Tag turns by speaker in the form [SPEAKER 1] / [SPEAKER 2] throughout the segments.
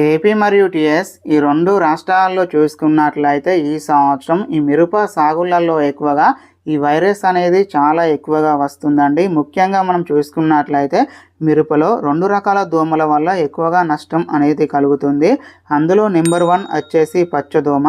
[SPEAKER 1] AP మరియు TS ఈ రెండు రాష్ట్రాల్లో చూసుకున్నట్లయితే ఈ సంవత్సరం ఈ మిరప సాగులలో ఎక్కువగా ఈ వైరస్ అనేది చాలా ఎక్కువగా వస్తుందండి. ముఖ్యంగా మనం చూసుకున్నట్లయితే మిరపలో రెండు రకాల దోమల వల్ల ఎక్కువగా నష్టం అనేది కలుగుతుంది. అందులో నెంబర్ వన్ వచ్చేసి పచ్చదోమ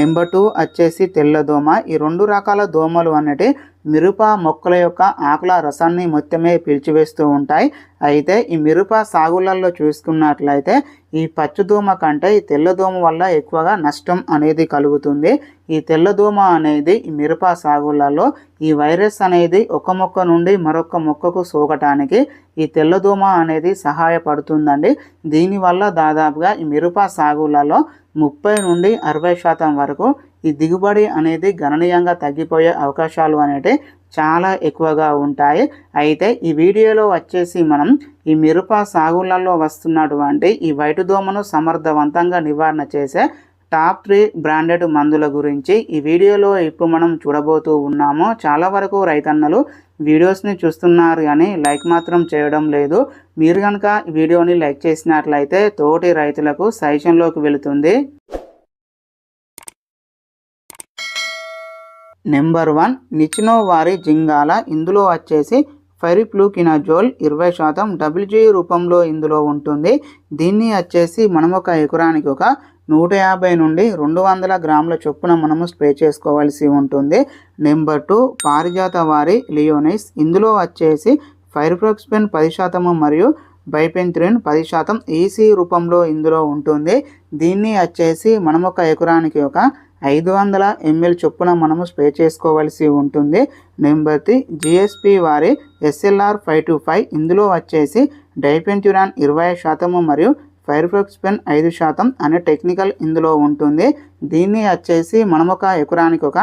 [SPEAKER 1] నెంబర్ టూ వచ్చేసి తెల్లదోమ. ఈ రెండు రకాల దోమలు అనేటి మిరప మొక్కల యొక్క ఆకుల రసాన్ని మొత్తమే పీల్చివేస్తూ ఉంటాయి. అయితే ఈ మిరప సాగులలో చూసుకున్నట్లయితే ఈ పచ్చదోమ కంటే ఈ తెల్లదోమ వల్ల ఎక్కువగా నష్టం అనేది కలుగుతుంది. ఈ తెల్లదోమ అనేది ఈ మిరప సాగులలో ఈ వైరస్ అనేది ఒక మొక్క నుండి మరొక మొక్కకు సోకటానికి ఈ తెల్లదోమ అనేది సహాయపడుతుందండి. దీనివల్ల దాదాపుగా ఈ మిరప సాగులలో ముప్పై నుండి అరవై శాతం వరకు ఈ దిగుబడి అనేది గణనీయంగా తగ్గిపోయే అవకాశాలు అనేవి చాలా ఎక్కువగా ఉంటాయి. అయితే ఈ వీడియోలో వచ్చేసి మనం ఈ మిరప సాగులలో వస్తున్నటువంటి ఈ వైటు దోమను సమర్థవంతంగా నివారణ చేసే టాప్ త్రీ బ్రాండెడ్ మందుల గురించి ఈ వీడియోలో ఇప్పుడు మనం చూడబోతూ ఉన్నాము. చాలా వరకు రైతన్నలు వీడియోస్ని చూస్తున్నారు కానీ లైక్ మాత్రం చేయడం లేదు. మీరు కనుక వీడియోని లైక్ చేసినట్లయితే తోటి రైతులకు సజెషన్లోకి వెళుతుంది. నెంబర్ వన్ నిచినో వారి జింగాల ఇందులో వచ్చేసి ఫైరిప్లూకినజోల్ ఇరవై శాతం డబ్ల్యూజీ రూపంలో ఇందులో ఉంటుంది. దీన్ని వచ్చేసి మనం ఒక ఎకరానికి ఒక నూట యాభై నుండి రెండు వందల గ్రాముల చొప్పున మనము స్ప్రే చేసుకోవాల్సి ఉంటుంది. నెంబర్ టూ పారిజాత వారి లియోనైస్ ఇందులో వచ్చేసి ఫైర్ఫ్రాక్స్పెన్ పది శాతము మరియు బైపెంత్రిన్ పది శాతం ఈసీ రూపంలో ఇందులో ఉంటుంది. దీన్ని వచ్చేసి మనం ఒక ఎకరానికి ఒక ఐదు వందల ఎంఎల్ చొప్పున మనము స్ప్రే చేసుకోవాల్సి ఉంటుంది. నెంబర్ త్రీ జిఎస్పి వారి ఎస్ఎల్ఆర్ ఫైవ్ టు ఫైవ్ ఇందులో వచ్చేసి డైపెంట్యురాన్ ఇరవై శాతము మరియు ఫైర్ఫాక్స్ పెన్ ఐదు శాతం అనే టెక్నికల్ ఇందులో ఉంటుంది. దీన్ని వచ్చేసి మనం ఒక ఎకరానికి ఒక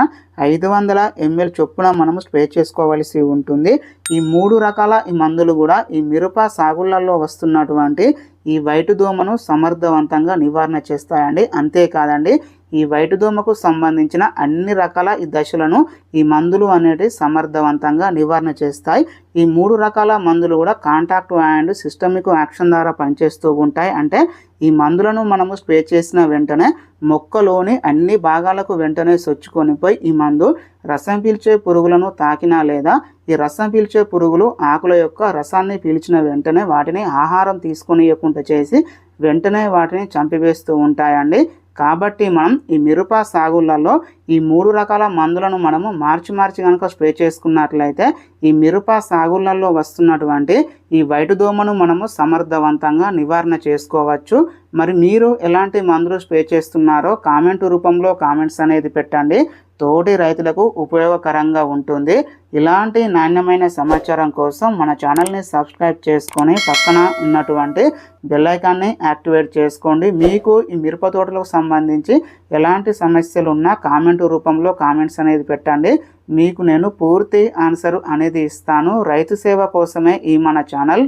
[SPEAKER 1] ఐదు వందల ఎంఎల్ చొప్పున మనము స్ప్రే చేసుకోవాల్సి ఉంటుంది. ఈ మూడు రకాల ఈ మందులు కూడా ఈ మిరప సాగులలో వస్తున్నటువంటి ఈ వైటు దోమను సమర్థవంతంగా నివారణ చేస్తాయండి. అంతేకాదండి ఈ వైటు దోమకు సంబంధించిన అన్ని రకాల ఈ దశలను ఈ మందులు అనేటివి సమర్థవంతంగా నివారణ చేస్తాయి. ఈ మూడు రకాల మందులు కూడా కాంటాక్ట్ అండ్ సిస్టమిక్ యాక్షన్ ద్వారా పనిచేస్తూ ఉంటాయి. అంటే ఈ మందులను మనము స్ప్రే చేసిన వెంటనే మొక్కలోని అన్ని భాగాలకు వెంటనే సొచ్చుకొని పోయి ఈ మందు రసం పీల్చే పురుగులను తాకినా లేదా ఈ రసం పీల్చే పురుగులు ఆకుల యొక్క రసాన్ని పీల్చిన వెంటనే వాటిని ఆహారం తీసుకొనియకుండా చేసి వెంటనే వాటిని చంపివేస్తూ ఉంటాయండి. కాబట్టి మనం ఈ మిరప సాగులలో ఈ మూడు రకాల మందులను మనము మార్చి మార్చి కనుక స్ప్రే చేసుకున్నట్లయితే ఈ మిరప సాగులలో వస్తున్నటువంటి ఈ వైటు దోమను మనము సమర్థవంతంగా నివారణ చేసుకోవచ్చు. మరి మీరు ఎలాంటి మందులు స్ప్రే చేస్తున్నారో కామెంట్ రూపంలో కామెంట్స్ అనేది పెట్టండి. తోటి రైతులకు ఉపయోగకరంగా ఉంటుంది. ఇలాంటి నాణ్యమైన సమాచారం కోసం మన ఛానల్ని సబ్స్క్రైబ్ చేసుకొని పక్కన ఉన్నటువంటి బెల్లైకాన్ని యాక్టివేట్ చేసుకోండి. మీకు ఈ మిరప తోటలకు సంబంధించి ఎలాంటి సమస్యలు ఉన్నా కామెంట్ రూపంలో కామెంట్స్ అనేది పెట్టండి. మీకు నేను పూర్తి ఆన్సర్ అనేది ఇస్తాను. రైతు సేవ కోసమే ఈ మన ఛానల్.